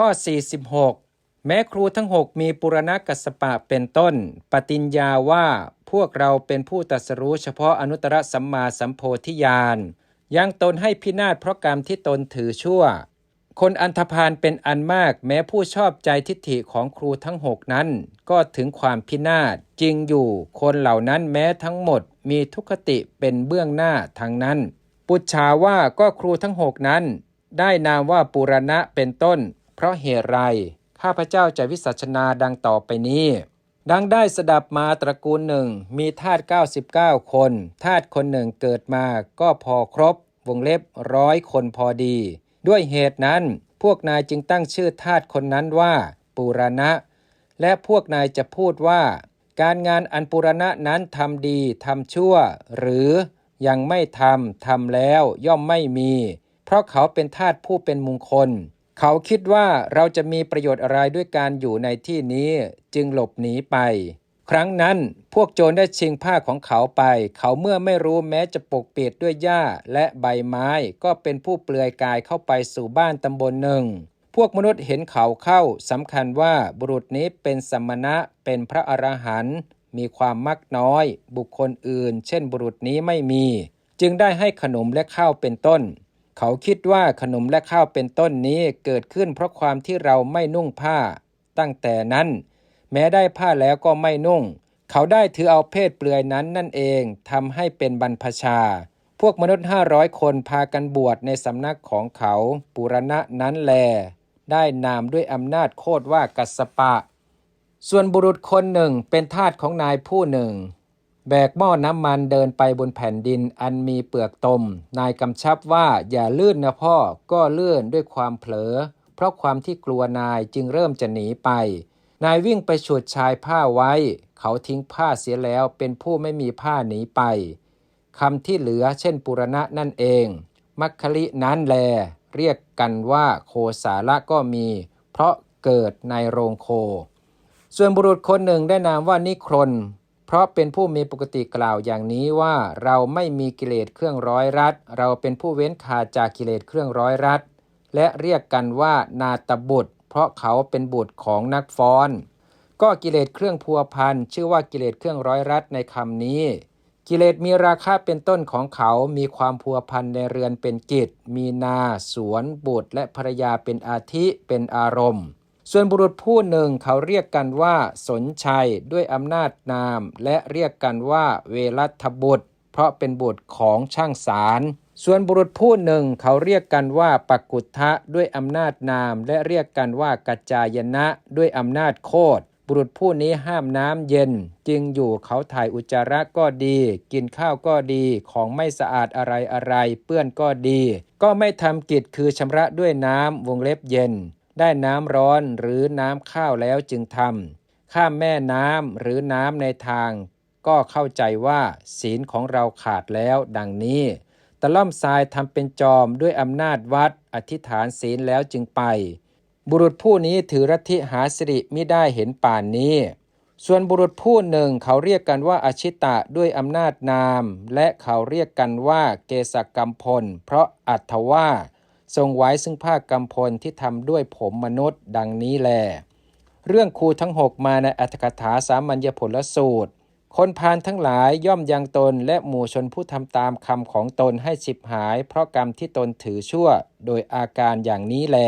ข้อ 46 แม้ครูทั้ง 6 มีปุรณกัสปะเป็นต้น ปฏิญญาว่าพวกเราเป็นผู้ตัสรู้เฉพาะอนุตตรสัมมาสัมโพธิญาณยังตนให้พินาศเพราะกรรมที่ตนถือชั่ว คนอันธพาลเป็นอันมากแม้ผู้ชอบใจทิฏฐิของครูทั้งหกนั้น ก็ถึงความพินาศจริงอยู่คนเหล่านั้นแม้ทั้งหมดมีทุกขติเป็นเบื้องหน้าทั้งนั้น ปุจฉาว่าก็ครูทั้งหกนั้น ได้นามว่าปุรณะเป็นต้น เพราะเหตุไร ข้าพเจ้าจะวิสัชนาดังต่อไปนี้ ดังได้สดับมาตระกูลหนึ่ง มีทาส99 คน ทาสคนหนึ่งเกิดมาก็พอครบ วงเล็บร้อยคนพอดี ด้วยเหตุนั้นพวกนายจึงตั้งชื่อทาสคนนั้นว่า ปุรณะ และพวกนายจะพูดว่า การงานอันปุรณะนั้นทำดีทำชั่ว หรือยังไม่ทำทำแล้วย่อมไม่มี เพราะเขาเป็นทาสผู้เป็นมงคล เขาคิดว่าเราจะมีประโยชน์อะไรด้วยการอยู่ในที่นี้จึงหลบหนีไป ครั้งนั้นพวกโจรได้ชิงผ้าของเขาไป เขาเมื่อไม่รู้แม้จะปกปิดด้วยหญ้าและใบไม้ ก็เป็นผู้เปลือยกายเข้าไปสู่บ้านตำบลหนึ่ง พวกมนุษย์เห็นเขาเข้าสำคัญว่าบุรุษนี้เป็นสมณะเป็นพระอรหันต์มีความมักน้อย บุคคลอื่น เช่นบุรุษนี้ไม่มี จึงได้ให้ขนมและข้าวเป็นต้น เขาคิดว่าขนมและข้าวเป็นต้นนี้เกิดขึ้นเพราะความที่เราไม่นุ่งผ้า ตั้งแต่นั้น แม้ได้ผ้าแล้วก็ไม่นุ่ง เขาได้ถือเอาเพศเปลือยนั้นนั่นเองทำให้เป็นบรรพชา พวกมนุษย์ห้าร้อยคนพากันบวชในสำนักของเขาปุรณะนั้นแล ได้นามด้วยอำนาจโคดว่ากัสสปะ ส่วนบุรุษคนหนึ่งเป็นทาสของนายผู้หนึ่ง แบกหม้อน้ำมันเดินไปบนแผ่นดินอันมีเปลือกตม นายกำชับว่าอย่าลื่นนะพ่อก็ลื่นด้วยความเผลอ เพราะความที่กลัวนายจึงเริ่มจะหนีไป นายวิ่งไปฉุดชายผ้าไว้ เขาทิ้งผ้าเสียแล้วเป็นผู้ไม่มีผ้าหนีไปคำที่เหลือเช่นปุรณะนั่นเอง มัคคลินั้นแล เรียกกันว่าโคสาละก็มี เพราะเกิดในโรงโค ส่วนบุรุษคนหนึ่งได้นามว่านิครน เพราะเป็นผู้มีปกติกล่าวอย่างนี้ว่าเราไม่มีกิเลสเครื่องร้อยรัด เราเป็นผู้เว้นขาดจากกิเลสเครื่องร้อยรัด และเรียกกันว่านาตบุตร เพราะเขาเป็นบุตรของนักฟ้อน ก็กิเลสเครื่องพัวพันชื่อว่ากิเลสเครื่องร้อยรัดในคำนี้ กิเลสมีราคาเป็นต้นของเขามีความพัวพันในเรือนเป็นกิจ มีนา สวนบุตรและภรรยาเป็นอาทิเป็นอารมณ์ ส่วนบุรุษผู้หนึ่งเขาเรียกกันว่า สนชัยด้วยอำนาจนาม และเรียกกันว่าเวรัตบุตร เพราะเป็นบุตรของช่างสาร ส่วนบุรุษผู้หนึ่งเขาเรียกกันว่าปักกุทะด้วยอำนาจนาม และเรียกกันว่ากัจจายนะด้วยอำนาจโคดบุรุษผู้นี้ห้ามน้ำเย็น จึงอยู่เขาถ่ายอุจจาระก็ดี กินข้าวก็ดีของไม่สะอาดอะไรอะไรเปื้อนก็ดี ก็ไม่ทำกิจคือชำระด้วยน้ำวงเล็บเย็น ได้น้ำร้อนหรือน้ำข้าวแล้วจึงทำข้ามแม่น้ำหรือน้ำในทาง ก็เข้าใจว่าศีลของเราขาดแล้วดังนี้ ตะล่อมทรายทำเป็นจอมด้วยอำนาจวัดอธิษฐานศีลแล้วจึงไป บุรุษผู้นี้ถือรัทิหาสิริไมิได้เห็นป่านนี้ ส่วนบุรุษผู้หนึ่งเขาเรียกกันว่าอาชิตะด้วยอำนาจนาม และเขาเรียกกันว่าเกษกรรมพล เพราะอัตถว่า ทรงไว้ซึ่งผ้ากำพลที่ทำด้วยผมมนุษย์ดังนี้แล เรื่องครูทั้งหกมาในอัตถกถาสามัญญผลสูตร คนพานทั้งหลายย่อมยังตนและหมู่ชนผู้ทำตามคำของตนให้ฉิบหาย เพราะกรรมที่ตนถือชั่ว โดยอาการอย่างนี้แล